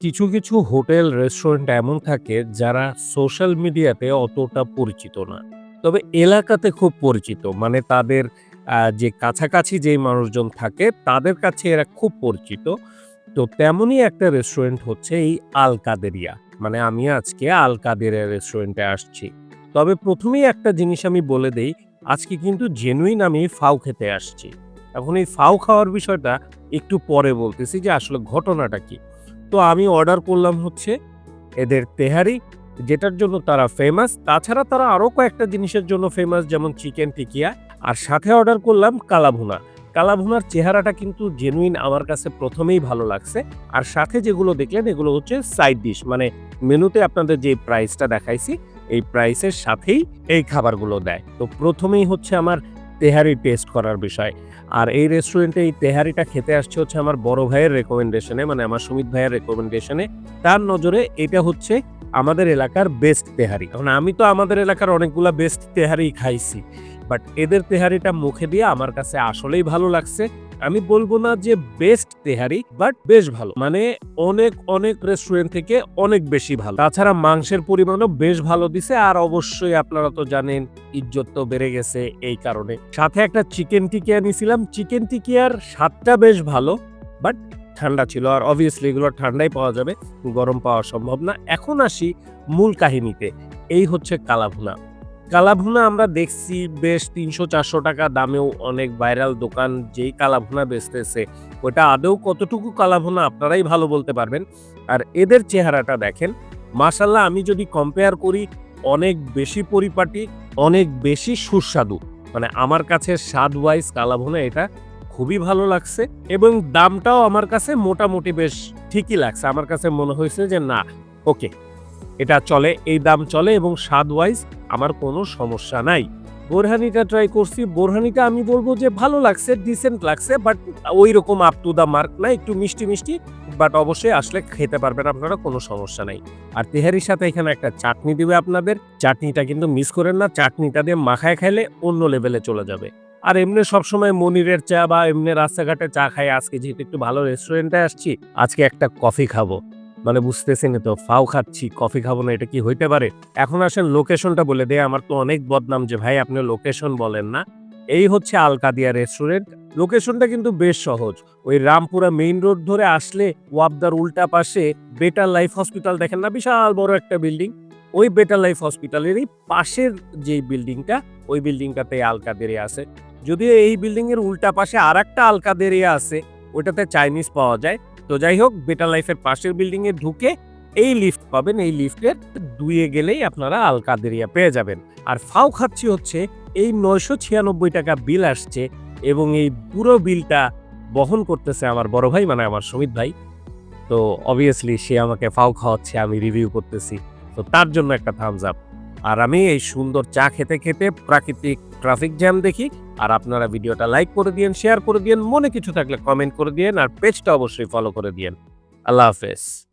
কিছু, কিছু hotel, restaurant এমন থাকে যারা সোশ্যাল মিডিয়াতে অতটা পরিচিত না। তবে এলাকাতে খুব পরিচিত। মানে তাদের যে কাছাকাছি যেই মানুষজন থাকে তাদের কাছে এরা খুব পরিচিত। তো তেমনই একটা রেস্টুরেন্ট হচ্ছে এই আল কাদেরিয়া। মানে আমি আজকে আল কাদেরিয়া রেস্টুরেন্টে আসছি। তবে প্রথমেই একটা জিনিস আমি বলে দেই, আজকে কিন্তু জেনুইন আমি ফাউ খেতে আসছি। এখন এই ফাউ খাওয়ার বিষয়টা একটু পরে বলতেছি যে আসলে ঘটনাটা কি। তো আমি অর্ডার করলাম হচ্ছে এদের তেহারি, যেটার জন্য তারা ফেমাস। তাছাড়া তারা আরও কয়েকটা জিনিসের জন্য ফেমাস যেমন চিকেন টিকিয়া আর সাথে অর্ডার করলাম কালাভুনা। কালাভুনার চেহারাটা কিন্তু জেনুইন আমার কাছে প্রথমেই ভালো লাগছে। আর সাথে যেগুলো দেখলেন, এগুলো হচ্ছে সাইড ডিশ মানে মেনুতে আপনাদের যে প্রাইসটা দেখাইছি, এই প্রাইসের সাথেই এই খাবারগুলো দেয়। তো প্রথমেই হচ্ছে আমার তেহারি টেস্ট করার বিষয়। আর এই রেস্টুরেন্টে এই তেহারিটা খেতে আসছে হচ্ছে আমার বড় ভাইয়ের রেকমেন্ডেশনে মানে আমার সুমিত ভাইয়ের রেকমেন্ডেশনে। তার নজরে এটা হচ্ছে আমাদের এলাকার বেস্ট তেহারি। এখন আমি তো আমাদের এলাকার অনেকগুলা বেস্ট তেহারি খাইছি। বাট এদের তেহারিটা মুখে দিয়ে আমার কাছে আসলেই ভালো লাগছে। আমি বলব না যে বেস্ট তেহারি বাট বেশ ভালো। মানে অনেক, অনেক রেস্টুরেন্ট থেকে অনেক বেশি ভালো। তাছাড়া মাংসের পরিমাণও বেশ ভালো দিছে আর অবশ্যই আপনারা তো জানেন ইজ্জত তো বেড়ে গেছে এই কারণে। সাথে একটা চিকেন টিকিয়া নিছিলাম। চিকেন টিকিয়ার স্বাদটা বেশ ভালো বাট ঠান্ডা ছিল। আর অবভিয়াসলি এগুলো ঠান্ডাই পাওয়া যাবে। গরম পাওয়া সম্ভব না। এখন আসি মূল কাহিনীতে। এই হচ্ছে কালাভুনা। কালাভুনা আমরা দেখছি বেশ তিনশো চারশো টাকা দামেও অনেক ভাইরাল দোকান যেই কালাভুনা বেচতেছে ওটা আদৌ কতটুকু কালাভুনা আপনারাই ভালো বলতে পারবেন। আর এদের চেহারাটা দেখেন। মাশাআল্লাহ আমি যদি কম্পেয়ার করি অনেক বেশি পরিপাটি, অনেক বেশি সুস্বাদু। মানে আমার কাছে স্বাদ ওয়াইজ কালাভুনা এটা খুবই ভালো লাগছে এবং দামটাও আমার কাছে মোটামুটি বেশ ঠিকই লাগছে। আমার কাছে মনে হয়েছে যে না ওকে এটা চলে, এই দাম চলে এবং স্বাদ ওয়াইজ আমার কোনো সমস্যা নাই। বোরহানিটা ট্রাই করছি। বোরহানিটা আমি বলব যে ভালো লাগছে, ডিসেন্ট লাগছে বাট ঐরকম আপ টু দ্য মার্ক না। একটু মিষ্টি, মিষ্টি বাট অবশ্যই আসলে খেতে পারবেন আপনারা কোনো সমস্যা নাই। আর তেহারির সাথে এখানে একটা চাটনি দিবে আপনাদের। চাটনিটা কিন্তু মিস করেন না। চাটনিটা দিয়ে মাখায় খাইলে অন্য লেভেলে চলে যাবে। আর এমনি সবসময় মনিরের চা বা এমনি রাস্তাঘাটে চা খাই। আজকে যেহেতু একটু ভালো রেস্টুরেন্টে আসছি, আজকে একটা কফি খাব। মানে বুঝতেছেনই তো ফাও খাচ্ছি, কফি খাব না এটা কি হইতে পারে? এখন আসেন লোকেশনটা বলে দেই। আমার তো অনেক বদনাম যে ভাই আপনি লোকেশন বলেন না। এই হচ্ছে আল কাদিয়া রেস্টুরেন্ট। লোকেশনটা কিন্তু বেশ সহজ। ওই রামপুরা মেইন রোড ধরে আসলে ওয়াপদার উল্টা পাশে বেটার লাইফ হসপিটাল দেখেন না বিশাল বড় একটা বিল্ডিং। ওই বেটার লাইফ হসপিটালেরই পাশের যেই বিল্ডিংটা ওই বিল্ডিংটাতে আল কাদেরিয়া আছে। যদিও এই বিল্ডিং এর উল্টা পাশে আরেকটা আল কাদেরিয়া আছে। ওটাতে চাইনিজ পাওয়া যায়। তো যাই হোক বেটার লাইফের পাশের বিল্ডিং এ ঢুকে এই লিফট পাবেন। এই লিফটের ২ এ গেলেই আপনারা আল কাদেরিয়া পেয়ে যাবেন। আর ফাও খাচ্ছি হচ্ছে এই ৯৯৬ টাকা বিল আসছে এবং এই পুরো বিলটা বহন করতেছে আমার বড় ভাই মানে আমার সুমিত ভাই। তো অবভিয়াসলি সে আমাকে ফাও খাওয়াচ্ছে, আমি রিভিউ করতেছি। তো তার জন্য একটা থামস আপ। আর আমি এই সুন্দর চা খেতে, খেতে প্রাকৃতিক ট্রাফিক জ্যাম দেখি। আর আপনারা ভিডিওটা লাইক করে দিয়েন, শেয়ার করে দিয়েন। মনে কিছু থাকলে কমেন্ট করে দিয়েন আর পেজটা অবশ্যই ফলো করে দিয়েন। আল্লাহ হাফেজ।